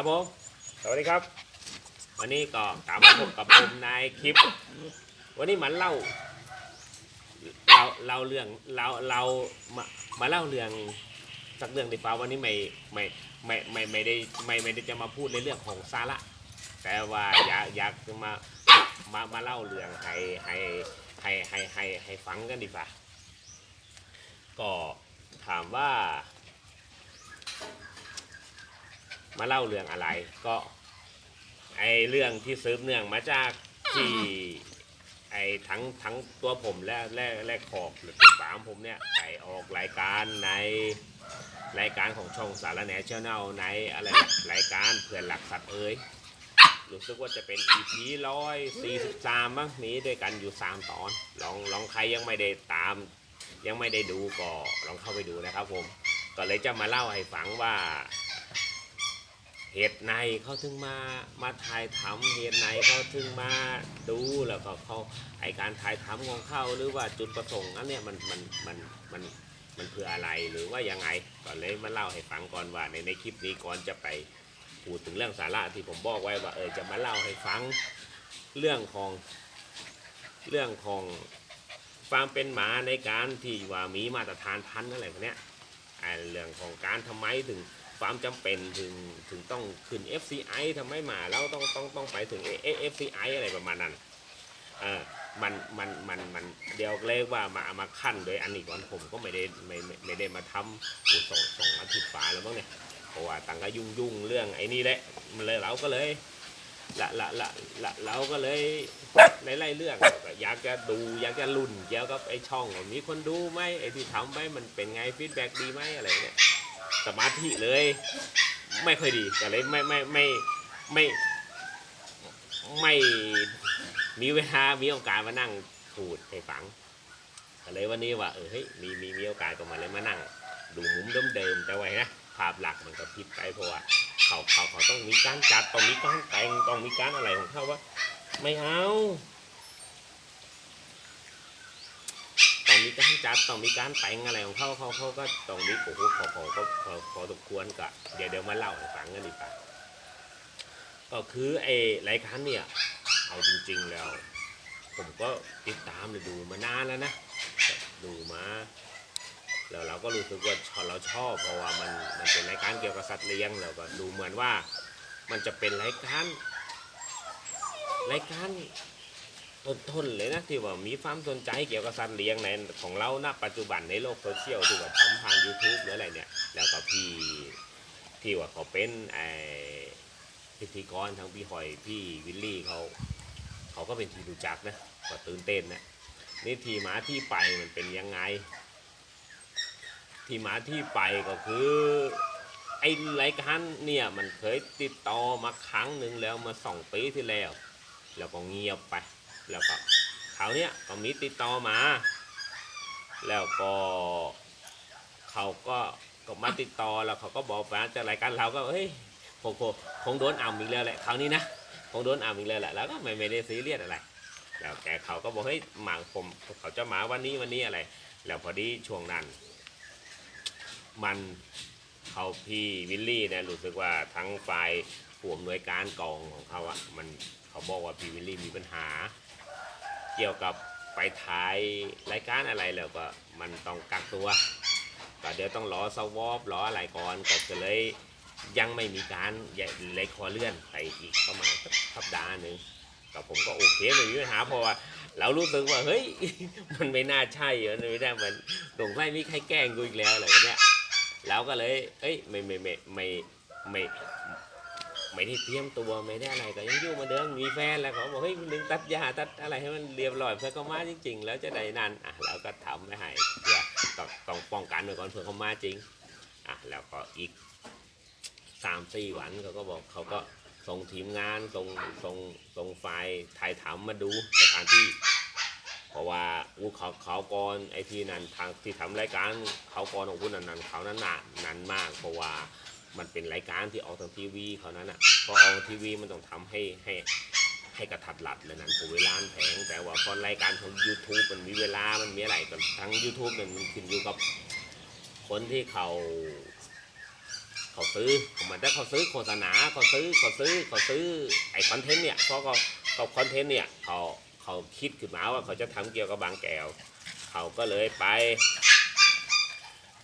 ครับผม สวัสดีครับ วันนี้ก็กลับมาพบกับผมในคลิป วันนี้มันเล่า เราเราเรื่องเราเรามามาเล่าเรื่องสักเรื่องดีฟ้าวันนี้ไม่ไม่ไม่ไม่ไม่ได้ไม่ไม่ได้จะมาพูดในเรื่องของสาระ แต่ว่าอยากอยากจะมามามาเล่าเรื่องให้ให้ให้ให้ให้ให้ฟังกันดีฟ้าก็ถามว่า มาเล่าเรื่องอะไรก็ไอเรื่องที่ซืบเนื่องมาจากที่ไอทั้งทั้งตัวผมและและและขอบหรือที่ฝามผมเนี่ยไปออกรายการในรายการของช่องสารแหนชแนลในอะไรรายการเพื่อนหลักสัตว์เอ้ยรู้สึกว่าจะเป็น EP ร้อยสี่สิบสามมั้งมีด้วยกันอยู่สามตอน ลองลองใครยังไม่ได้ตาม ยังไม่ได้ดูก็ลองเข้าไปดูนะครับผม ก็เลยจะมาเล่าให้ฟังว่า เหตุในเขาถึงมามาถ่ายทำเหตุในเขาถึงมาดูแล้วก็เขาไอการถ่ายทำของเขาหรือว่าจุดประสงค์นั้นเนี่ยมันมันมันมันมันคืออะไรหรือว่ายังไงก็เลยมาเล่าให้ฟังก่อนว่าในในคลิปนี้ก่อนจะไปพูดถึงเรื่องสาระที่ผมบอกไว้ว่าเออจะมาเล่าให้ฟังเรื่องของเรื่องของความเป็นหมาในการที่ว่ามีมาตรฐานพันธุ์อะไรพวกเนี้ยไอเรื่องของการทำไมถึง ความจำเป็นถึงถึงต้องขึ้น FCI ทำไมมาเราต้องต้องต้องไปถึง FCI อะไรประมาณนั้นเออมันมันมันมันเดี๋ยวเลยว่ามาเอามาขั้นโดยอันนี้ก่อนผมก็ไม่ได้ไม่ไม่ไม่ได้มาทำอูส่งส่งอาทิตย์ฟ้าแล้วมั้งเนี่ยเพราะว่าตังก็ยุ่งยุ่งเรื่องไอ้นี่แหละมันเลยเราก็เลยละละละละเราก็เลยไล่ไล่เรื่องอยากจะดูอยากจะลุ้นเกี่ยวกับไอ้ช่องว่ามีคนดูไหมไอ้ที่ทำไปมันเป็นไงฟีดแบ็ดีไหมอะไรเนี่ย สมาธิเลย ไม่ค่อยดีก็เลยไม่ไม่ไม่ไม่ไม่มีเวลา มีโอกาสมานั่งพูดให้ฟังก็เลยวันนี้ว่าเออเฮ้ยมีมีมีโอกาสก็มาเลยมานั่ง ดูมุมเดิมๆแต่ไว้นะภาพหลักมันก็ผิดไปเพราะว่าเขาเขาเขาต้องมีการจัดต้องมีการแต่งต้องมีการอะไรของเขาว่า ไม่เอา ต้องมีการจัดต้องมีการแต่งอะไรของเขาเขาเขาก็ต้องมีโอ้โหขอขอก็ขอขอสมควรก็เดี๋ยวเดี๋ยวมาเล่าให้ฟังกันดีกว่าก็คือไอ้รายการเนี่ยเอาจริง ๆแล้ว ผมก็ติดตามเลยดูมานานแล้วนะดูมาแล้วเราก็รู้สึกว่าชอบเราชอบเพราะว่ามันมันเป็นรายการเกี่ยวกับสัตว์เลี้ยงแล้วก็ดูเหมือนว่ามันจะเป็นรายการรายการ ทนๆเลยนะที่ว่ามีความสนใจเกี่ยวกับสัตว์เลี้ยงในของเราณปัจจุบันในโลกโซเชียลที่ว่าทำผ่าน YouTube หรืออะไรเนี่ย แล้วก็พี่ที่ว่าเขาเป็นไอพิธีกรทั้งพี่หอยพี่วิลลี่เขาเขาก็เป็นที่รู้จักนะก็ตื่นเต้นนะนี่ที่มาที่ไปมันเป็นยังไง ที่มาที่ไปก็คือไอ้รายการเนี่ยมันเคยติดต่อมาครั้งหนึ่งแล้วมาสองปีที่แล้ว แล้วก็เงียบไป แล้วก็คราวเนี้ยก็มีติดต่อมา แล้วก็เขาก็ก็มาติดต่อแล้วเขาก็บอกว่าจะรายการเราก็เฮ้ยคงคงคงโดนอ่ำอีกแล้วแหละคราวนี้นะคงโดนอ่ำอีกแล้วแหละแล้วก็ไม่ไม่ได้ซีเรียสอะไร แล้วแต่เขาก็บอกเฮ้ยหมาผมเขาจะมาวันนี้วันนี้อะไร แล้วพอดีช่วงนั้น มันเขาพี่วิลลี่เนี่ยรู้สึกว่าทั้งฝ่าย ผู้อำนวยการกองของเขาอะมันเขาบอกว่าพี่วิลลี่มีปัญหา เกี่ยวกับไปถ่ายรายการอะไรแล้วก็มันต้องกักตัว ก็เดี๋ยวต้องรอสวอปรออะไรก่อนก็เลยยังไม่มีการเลยขอเลื่อนไปอีกประมาณสักสัปดาห์หนึ่งก็ผมก็โอเคไม่มีปัญหาเพราะว่าเรารู้สึกว่าเฮ้ยมันไม่น่าใช่เหรอไม่ได้มันตรงไม่มีใครแกล้งกูอีกแล้วอะไรเนี้ยเราก็เลยเอ้ยไม่ไม่ไม่ไม่ไม่ ไม่ได้เตรียมตัวไม่ได้อะไรก็ยังอยู่มาเดิมมีแฟนแล้วเขาบอกเฮ้ยมึงตัดยาตัดอะไรให้มันเรียบร้อยเพื่อเขามาจริง ๆ แล้วจะได้นั่นอะเราก็ทำไม่ให้เพื่อต้องต้องป้องกันไว้ก่อนเผื่อเขามาจริงอะแล้วก็อีกสามสี่วันเขาก็บอกเขาก็ส่งทีมงานส่งส่งส่งไฟล์ถ่ายทำมมาดูสถานที่ เพราะว่าอู้เขาเขาก่อนไอ้ที่นั่นทางที่ทำรายการเขาก่อนของคุณนั่นนั่นเขานั้นนานนานมากเพราะว่า มันเป็นรายการที่ออกทางทีวีเขานั้นอะพอออกทีวีมันต้องทำให้ให้ให้กระทัดรัดเลยนั่นผมเวลาแพงแต่ว่าพอรายการของ YouTube มันมีเวลามันมีอะไรกันทั้ง YouTube เนี่ยมันขึ้นอยู่กับคนที่เขาเขาซื้อเหมือนแต่เขาซื้อโฆษณาเขาซื้อเขาซื้อเขาซื้อไอคอนเทนต์เนี่ยเพราะเขาเขาคอนเทนต์เนี่ยเขาเขาคิดขึ้นมาว่าเขาจะทำเกี่ยวกับบางแก้วเขาก็เลยไป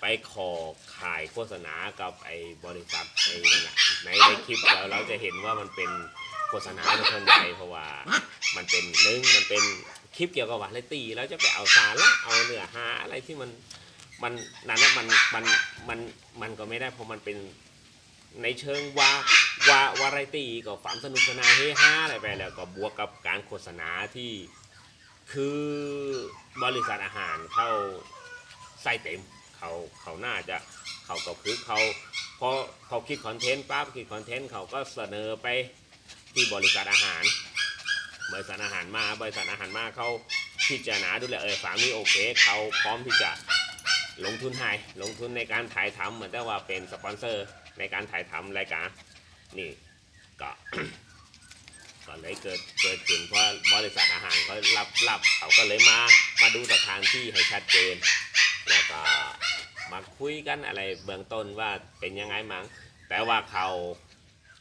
ไปขอขายโฆษณากับไอ้บริษัทไอ้นั่นแหะในในคลิปเราเราจะเห็นว่ามันเป็นโฆษณาเป็นคนใหญ่เพราะว่ามันเป็นหนึ่งมันเป็นคลิปเกี่ยวกับวาไรตี้แล้วจะไปเอาสาระเอาเนื้อหาอะไรที่มันมันนั่นนะมันมันมันมันก็ไม่ได้เพราะมันเป็นในเชิงว่าวาวาไรตี้กับความสนุกสนานเฮฮาอะไรไปแล้วก็บวกกับการโฆษณาที่คือบริษัทอาหารเข้าใส่เต็ม เขาเขาน่าจะเขาก็คือเขาพอเขาคิดคอนเทนต์ปั๊บคิดคอนเทนต์เขาก็เสนอไปที่บริษัทอาหาร บริษัทอาหารมาบริษัทอาหารมาเขาพิจารณาดูแลเออฝานี้โอเคเขาพร้อมที่จะลงทุนให้ลงทุนในการถ่ายทำเหมือนแต่ว่าเป็นสปอนเซอร์ในการถ่ายทำรายการนี่ก็ก็เลยเกิดเกิดขึ้นเพราะบริษัทอาหารเขารับรับเขาก็เลยมามาดูสถานที่ให้ชัดเจน แล้วก็มาคุยกันอะไรเบื้องต้นว่าเป็นยังไงมั้งแต่ว่าเขา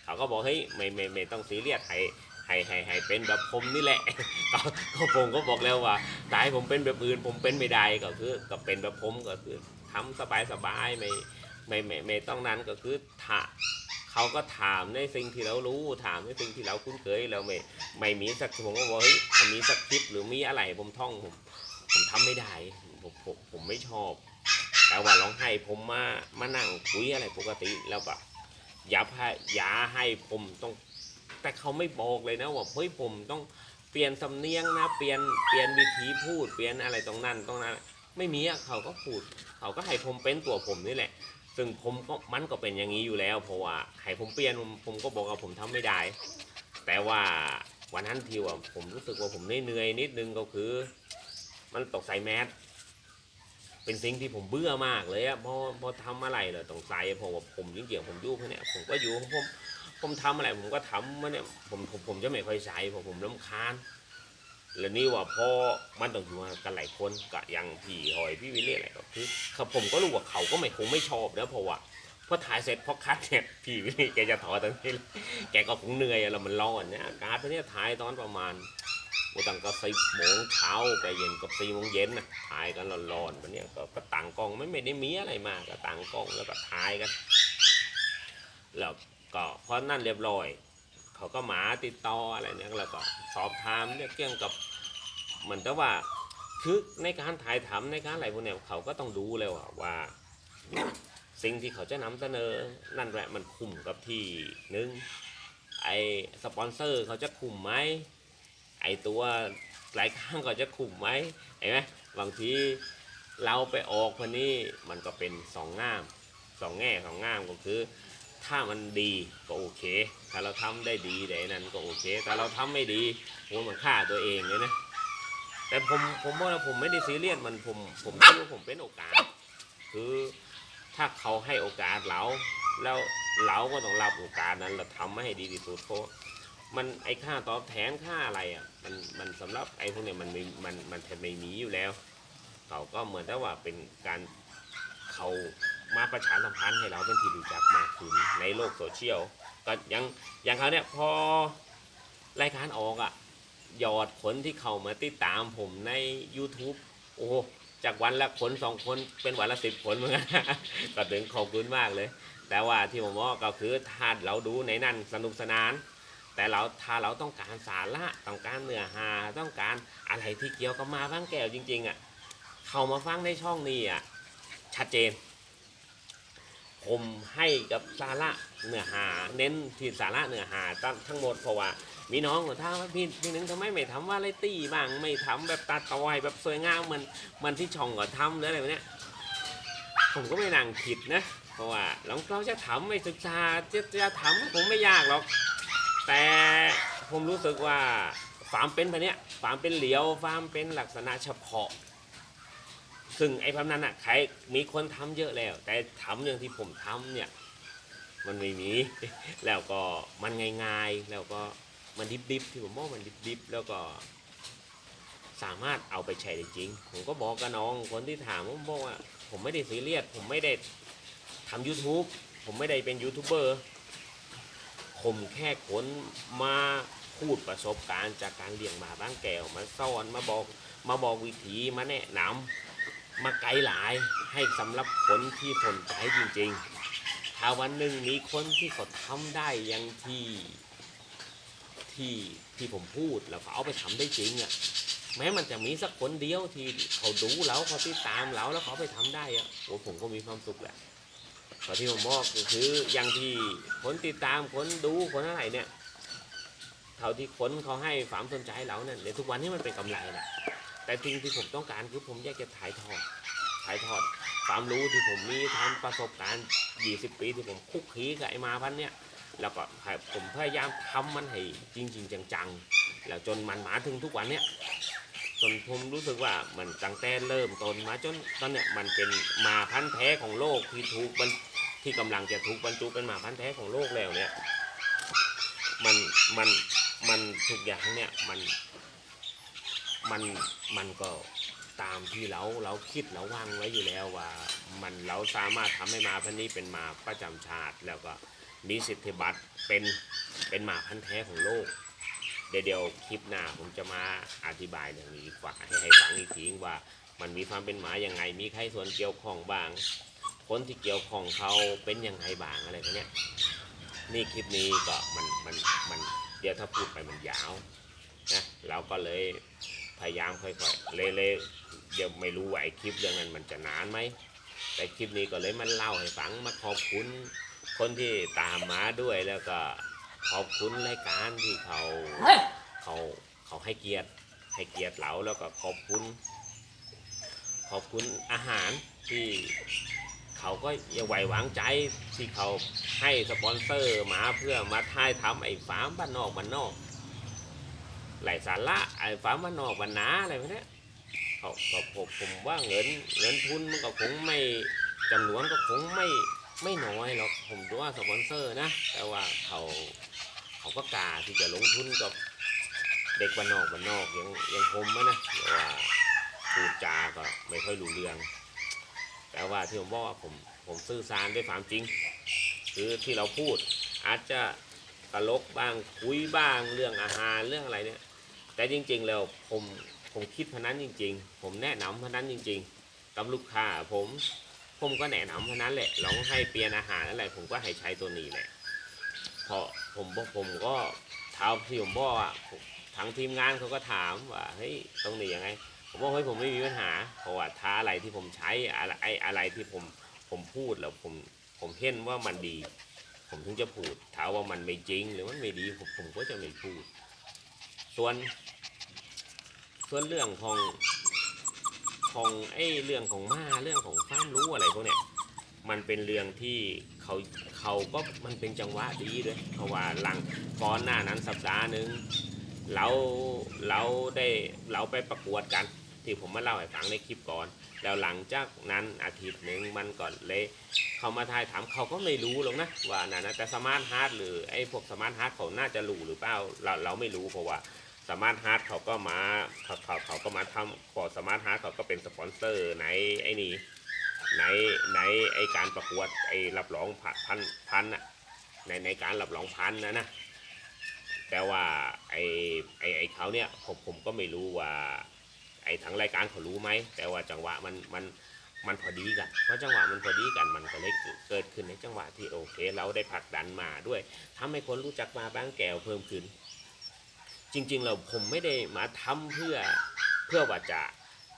เขาก็บอกเฮ้ยไม่ไม่ไม่ต้องซีเรียสให้ให้ให้ให้เป็นแบบผมนี่แหละ ก็ก็ผมก็บอกแล้วว่าต่ให้ผมเป็นแบบอื่นผมเป็นไม่ได้ก็คือก็เป็นแบบผมก็คือทำสบายสบายไม่ไม่ไม่ไม่ต้องนั้นก็คือถาเขาก็ถามในสิ่งที่เรารู้ถามในสิ่งที่เราคุ้นเคยเราไม่ไม่มีสักผมก็บอกเฮ้ยอันนี้สักคลิปหรือมีอะไรผมท่องผมผมทำไม่ได้ ผมผมผมไม่ชอบ แต่ว่าลองให้ผมมามานั่งคุยอะไรปกติแล้วแบบอย่าให้ยาให้ผมต้อง แต่เขาไม่บอกเลยนะว่าเฮ้ยผมต้องเปลี่ยนสำเนียงนะเปลี่ยนเปลี่ยนวิธีพูดเปลี่ยนอะไรตรงนั้นตรงนั้น ไม่มีอะเขาก็พูด เขาก็ให้ผมเป็นตัวผมนี่แหละ ซึ่งผมก็มันก็เป็นอย่างนี้อยู่แล้วเพราะว่าให้ผมเปลี่ยนผมผมก็บอกว่าผมทำไม่ได้ แต่ว่าวันนั้นที่ว่าผมรู้สึกว่าผมเหนื่อยนิดนึงก็คือ มันตกใส่แมส เป็นสิ่งที่ผมเบื่อมากเลยอะพอพอทำอะไรเลยต้องใส่เพราะว่าผมจริงๆผมอยู่แค่เนี้ยผมก็อยู่ของผมผมทำอะไรผมก็ทำมาเนี่ยผมผมผมจะไม่ค่อยใส่เพราะผมรำคาญแล้วนี่ว่าพอมันต้องอยู่กันหลายคนกะยังพี่หอยพี่วิเล่อะไรก็คือครับผมก็รู้ว่าเขาก็ไม่คงไม่ชอบนะเพราะว่าพอถ่ายเสร็จพอคัดเนี่ยพี่วิเล่แกจะถอดทันทีเลยแกก็คงเหนื่อยอะแล้วมันร้อนเนี่ยอากาศตอนนี้ถ่ายตอนประมาณ โอตั้งก็สิบโมงเช้าไปเย็นกับสี่โมงเย็นนะถ่ายกันร้อนๆวันเนี้ยก็ก็ต่างกล้องไม่ไม่ได้มีอะไรมากก็ต่างกล้องแล้วก็ถ่ายกันแล้วก็พอนั่นเรียบร้อย เขาก็หมาติดต่ออะไรเนี่ยแล้วก็สอบถามเนี่ยเกี่ยวกับเหมือนแต่ว่าคือในการถ่ายทำในการอะไรพวกเนี้ยเขาก็ต้องดูเลยว่าว่า สิ่งที่เขาจะนำเสนอนั่นแหละมันคุ้มกับที่หนึ่งไอสปอนเซอร์เขาจะคุ้มไหม ไอตัวรายข้างก็จะขุมไหมเห็นไหมบางทีเราไปออกคนนี้มันก็เป็นสองง่ามสองแง่สองง่ามก็คือ ถ้ามันดีก็โอเค ถ้าเราทำได้ดีแต่นั้นก็โอเค แต่เราทำไม่ดีโหมันฆ่าตัวเองเลยนะแต่ผมผมว่าผมไม่ได้ซีเรียสมันผมผมคิดว่าผมเป็นโอกาส คือถ้าเขาให้โอกาสเรา แล้วเราก็ต้องรับโอกาสนั้นเราทำให้ดีที่สุดเพราะ มันไอค่าตอบแทนค่าอะไรอะมันมันสำหรับไอพวกเนี้ยมันไม่มันมันแทบไม่มีอยู่แล้ว เขาก็เหมือนแต่ว่าเป็นการเขามาประชาสัมพันธ์ให้เราเป็นที่รู้จักมากขึ้นในโลกโซเชียลก็ยังอย่างเขาเนี่ยพอรายการออกอะยอดคนที่เขามาติดตามผมใน YouTube โอ้จากวันละคนสองคนเป็นวันละสิบคนเหมือนกันก็ถึงขอบคุณมากเลย แต่ว่าที่ผมบอกก็คือถ้าเราดูในนั้นสนุกสนาน แต่เราถ้าเราต้องการสาระต้องการเนื้อหาต้องการอะไรที่เกี่ยวกับมาบ้างแก้วจริง ๆอะเข้ามาฟังในช่องนี้อะชัดเจน ผมให้กับสาระเนื้อหา เน้นที่สาระเนื้อหาทั้งทั้งหมดเพราะว่ามีน้องก็ถามว่าพี่พี่นึงทำไมไม่ทำว่าไรตี้บ้างไม่ทำแบบตัดต่อยแบบสวยงามมือนมันที่ช่องก็ทำหรืออะไรแบบเนี้ยผมก็ไม่นั่งคิดนะ เพราะว่าเราเราจะทำไม่ศึกษาจะจะทำผมไม่ยากหรอก แต่ผมรู้สึกว่าฟาร์มเป็นแบบเนี้ยฟาร์มเป็นเหลียวฟาร์มเป็นลักษณะเฉพาะ ซึ่งไอ้พวกนั้นอะใครมีคนทำเยอะแล้ว แต่ทำอย่างที่ผมทำเนี่ยมันไม่มีแล้วก็มันง่ายๆแล้วก็มันดิบๆที่ผมบอกมันดิบๆแล้วก็สามารถเอาไปใช้ได้จริง ผมก็บอกกับน้องคนที่ถามผมบอกว่า ผมไม่ได้ซีเรียสผมไม่ได้ทำ YouTube ผมไม่ได้เป็นยูทูบเบอร์ ผมแค่คนมาพูดประสบการณ์จากการเลี้ยงหมาบ้างแก้วมาสอนมาบอกมาบอกวิธีมาแนะนำมาไกด์หลายให้สำหรับคนที่สนใจจริงๆ ถ้าวันหนึ่งมีคนที่เขาทำได้อยังที่ที่ที่ผมพูดแล้วเขาเอาไปทำได้จริงอะ่ะแม้มันจะมีสักคนเดียวที่เขาดูเราเขาติดตามเราแล้วเขาไปทำได้อะ่ะผมก็มีความสุขแหละ แต่ที่ผมบอกก็คืออย่างที่คนติดตามคนดูคนอะไรเนี่ยเท่าที่คนเขาให้ความสนใจเราเนี่ยในทุกวันนี้มันเป็นกำไรแหละแต่สิ่งที่ผมต้องการคือผมอยากจะถ่ายทอดถ่ายทอดความรู้ที่ผมมีทำประสบการณ์ 20 ปีที่ผมคุกคีกับไอ้มาพันเนี่ยแล้วก็ผมพยายามทำมันให้จริงๆจังๆ แล้วจนมันมาถึงทุกวันเนี่ยจนผมรู้สึกว่ามันตั้งแต่เริ่มต้นมาจนตอนเนี้ยมันเป็นมาพันธุ์แท้ของโลกที่ถูกบรร ที่กำลังจะถูกบรรจุเป็นหมาพันธุ์แท้ของโลกแล้วเนี่ย มันมันมันทุกอย่างเนี่ยมันมันมันก็ตามที่เราเราคิดเราวางไว้อยู่แล้วว่า มันเราสามารถทำให้หมาพันธุ์นี้เป็นหมาประจำชาติ แล้วก็มีสิทธิบัตรเป็นเป็นหมาพันธุ์แท้ของโลกเดี๋ยวคลิปหน้าผมจะมาอธิบายเรื่องนี้ฝากให้ให้ฟังอีกทีว่า มันมีความเป็นหมาอย่างไง มีใครส่วนเกี่ยวข้องบ้าง คนที่เกี่ยวข้องเขาเป็นยังไงบ้างอะไรพวกเนี้ยนี่คลิปนี้ก็มันมันมันเดี๋ยวถ้าพูดไปมันยาวนะเราก็เลยพยายามค่อยๆเล่ๆเดี๋ยวไม่รู้ว่าไอ้คลิปเรื่องนั้นมันจะนานไหมแต่คลิปนี้ก็เลยมันเล่าให้ฟังมาขอบคุณคนที่ตามมาด้วยแล้วก็ขอบคุณรายการที่เขาเขาเขาให้เกียรติให้เกียรติเราแล้วก็ขอบคุณ ขอบคุณอาหารที่ เขาก็ยังไหววางใจที่เขาให้สปอนเซอร์มาเพื่อมาถ่ายทำไอ้ฟาร์มบ้านนอกบ้านนอกไหลสาระไอ้ฟาร์มบ้านนอกบ้านนาอะไรพวกนี้เขาก็ผมผมว่าเงินเงินทุนมันก็คงไม่จำนวนก็คงไม่ไม่น้อยหรอกผมดูว่าสปอนเซอร์นะ แต่ว่าเขาเขาก็กล้าที่จะลงทุนกับเด็กบ้านนอกบ้านนอกยังยังคมนะแต่ว่าพูดจาก็ไม่ค่อยรู้เรื่อง แต่ว่าที่ผมบอกว่าผมผมสื่อสารด้วยความจริง คือที่เราพูดอาจจะตลกบ้างคุยบ้างเรื่องอาหารเรื่องอะไรเนี่ย แต่จริง ๆ แล้วผมผมคิดพนันจริง ๆ ผมแนะนำพนันจริงๆกับลูกค้าผมผมก็แนะนำพนันแหละลองให้เปลี่ยนอาหารอะไรผมก็ให้ใช้ตัวนี้แหละเพราะผมบอกผมก็เท้าที่ผมบอกอะทางทีมงานเขาก็ถามว่าเฮ้ยตรงนี้ยังไง ผมบอกเฮ้ยผมไม่มีปัญหาเพราะว่าท้าอะไรที่ผมใช้อะไรไออะไรที่ผมผมพูดแล้วผมผมเห็นว่ามันดี ผมถึงจะพูดถ้าว่ามันไม่จริง หรือมันไม่ดีผมผมก็จะไม่พูด ส่วนส่วนเรื่องของของไอ้เรื่องของมาเรื่องของความรู้อะไรพวกเนี้ยมันเป็นเรื่องที่เขาเขาก็มันเป็นจังหวะดีด้วยเพราะว่าหลังก่อนหน้านั้นสัปดาห์หนึ่งเราเราได้เราไปประกวดกัน ที่ผมมาเล่าให้ฟังในคลิปก่อน แล้วหลังจากนั้นอาทิตย์หนึ่งมันก่อนเลยเขามาทายถามเขาก็ไม่รู้หรอกนะว่านั่นนะแต่สมาร์ทฮาร์ดหรือไอ้พวกสมาร์ทฮาร์ดเขาน่าจะรู้หรือเปล่าเราเราไม่รู้เพราะว่าสมาร์ทฮาร์ดเขาก็มาเขาเขาเขาก็มาทำพอสมาร์ทฮาร์ดเขาก็เป็นสปอนเซอร์ในไอ้นี่ในในไอการประกวดไอรับรองพันพันพันอะในในการรับรองพันนะนะแต่ว่าไอ้ไอ้ไอ้เขาเนี่ยผมผมก็ไม่รู้ว่า ไอ้ทางรายการเขารู้ไหมแต่ว่าจังหวะมันมันมันพอดีกันเพราะจังหวะมันพอดีกันมันก็เลยเกิดขึ้นในจังหวะที่โอเค เราได้ผลักดันมาด้วยทำให้คนรู้จักมาบางแก้วเพิ่มขึ้น จริง ๆ เราผมไม่ได้มาทำเพื่อเพื่อว่าจะ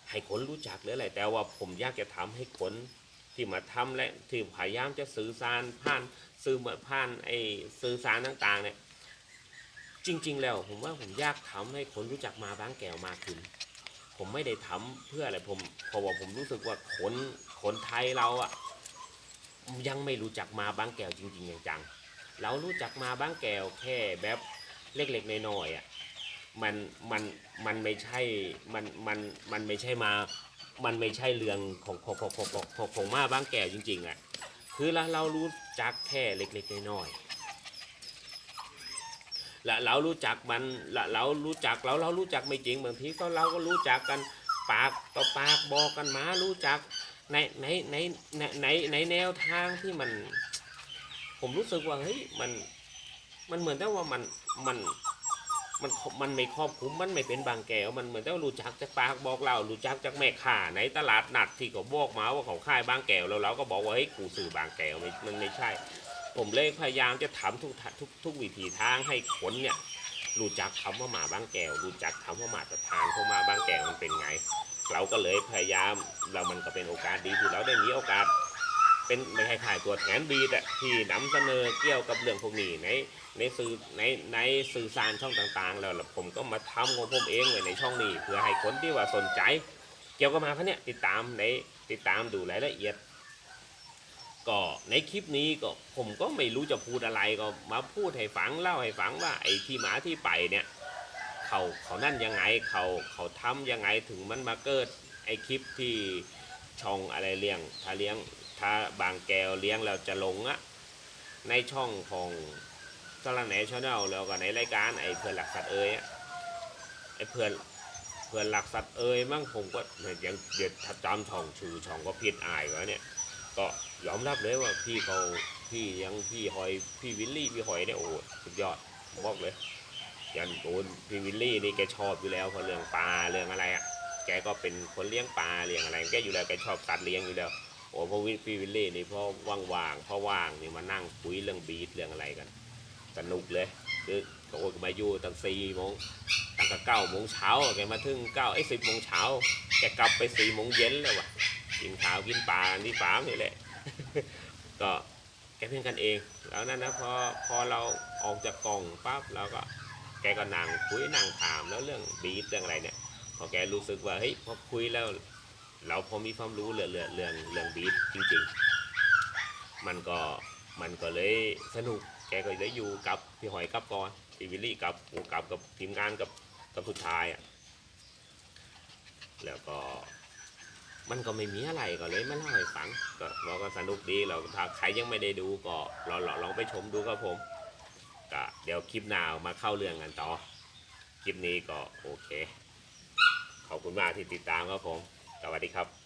ให้คนรู้จักหรืออะไรแต่ว่าผมอยากจะทำให้คนที่มาทำและที่พยายามจะสื่อสารผ่านสื่อมาผ่านไอ้สื่อสารต่างๆเนี่ยจริง ๆ แล้วผมว่าผมอยากทำให้คนรู้จักมาบางแก้วมากขึ้น ผมไม่ได้ทำเพื่ออะไรผมเพราะว่าผมรู้สึกว่าคนคนไทยเราอะยังไม่รู้จักมาบางแก้วจริงๆจังๆเรารู้จักมาบางแก้วแค่แบบเล็กๆน้อยๆอะมันมันมันไม่ใช่มันมันมันไม่ใช่มา มันไม่ใช่เรื่องของของของของของของของมาบางแก้วจริงๆอะคือเราเรารู้จักแค่เล็กๆน้อยๆ และเรารู้จักมันและเรารู้จักเราเรารู้จักไม่จริงบางทีก็เราก็รู้จักกันปากต่อปากบอกกันมารู้จักในในในในในในแนวทางที่มัน ผมรู้สึกว่าเฮ้ยมันมันเหมือนแต่ว่ามันมันมันมันไม่ครอบคลุมมันไม่เป็นบางแก้วมันเหมือนแต่ว่ารู้จักจากปากบอกเรารู้จักจากแม่ค้าในตลาดนัดที่เขาบอกมาว่าเขาขายบางแก้วแล้วเราก็บอกว่าเฮ้ยกูซื้อบางแก้วมันไม่ใช่ ผมเลยพยายามจะทำทุกทุกทุกวิธีทางให้คนเนี่ยรู้จักคำว่าหมาบางแก้วรู้จักคำว่าหมาตรฐานของหมาบางแก้วมันเป็นไง เราก็เลยพยายามเรามันก็เป็นโอกาสดีที่เราได้มีโอกาส เป็นไม่คล้ายตัวแทนบีดอะที่นำเสนอเกี่ยวกับเรื่องพวกนี้ในในสื่อในในสื่อสารช่องต่างๆ แล้วแล้วผมก็มาทำของผมเองไว้ในช่องนี้ เพื่อให้คนที่ว่าสนใจ เกี่ยวกับมาพันเนี่ยติดตามในติดตามดูรายละเอียด ก็ในคลิปนี้ก็ผมก็ไม่รู้จะพูดอะไรก็มาพูดให้ฟังเล่าให้ฟังว่าไอ้ที่หมาที่ไปเนี่ยเขาเขานั่นยังไงเขาเขาทำยังไงถึงมันมาเกิดไอ้คลิปที่ช่องอะไรเลี้ยงถ้าเลี้ยงถ้าบางแก้วเลี้ยงแล้วจะลงอะในช่องของสารแหนชาแนลแล้วก็ในรายการไอ้เพื่อนหลักสัตว์เอ้ยะไอ้เพื่อนเพื่อนหลักสัตว์เอ้ยมั่งผมก็ยังเดี๋ยวถ้าจำช่องชื่อช่องก็ผิดอายวะเนี่ย ก็ยอมรับเลยว่าพี่เขาพี่ยังพี่หอยพี่วิลลี่พี่หอยเนี่ยโอ้โหสุดยอดบอกเลย ยันโอนพี่วิลลี่นี่แกชอบอยู่แล้วเพราะเรื่องปลาเรื่องอะไรอะแกก็เป็นคนเลี้ยงปลาเลี้ยงอะไรแกอยู่แล้วแกชอบสัตว์เลี้ยงอยู่แล้วโอ้พราะวิพี่วิลลี่นี่พราะว่างๆพราะว่างนี่มานั่งคุยเรื่องบีทเรื่องอะไรกันสนุกเลยคือโอ้ยมาอยู่ตั้งสี่โมงตั้งแต่เก้าโมงเช้าแกมาถึงเก้าไอ้สิบโมงเช้าแกกลับไปสี่โมงเย็นเลยว่ะ กินข้าวกินปลาที่ฟาร์มนี่แหละ ก็แกเพียงกันเอง แล้วนั่นนะพอพอเราออกจากกล่องปั๊บเราก็แกก็นั่งคุยนั่งถามแล้วเรื่องบีทเรื่องอะไรเนี่ยพอแกรู้สึกว่าเฮ้ยพอคุยแล้ว เราพอมีความรู้เรื่องเรื่องเรื่องเรื่องบีทจริง ๆ มันก็มันก็เลยสนุกแกก็เลยอยู่กับพี่หอยกับก่อนพี่วิลลี่กับโอ้กับกับทีมงานกับกับสุดท้ายอะแล้วก็ มันก็ไม่มีอะไรก็เลยมาเล่าให้ฟังก็เราก็สนุกดีเราถ้าใครยังไม่ได้ดูก็ลองลองลองไปชมดูครับผมก็เดี๋ยวคลิปหน้ามาเข้าเรื่องกันต่อคลิปนี้ก็โอเค ขอบคุณมากที่ติดตามครับผม สวัสดีครับ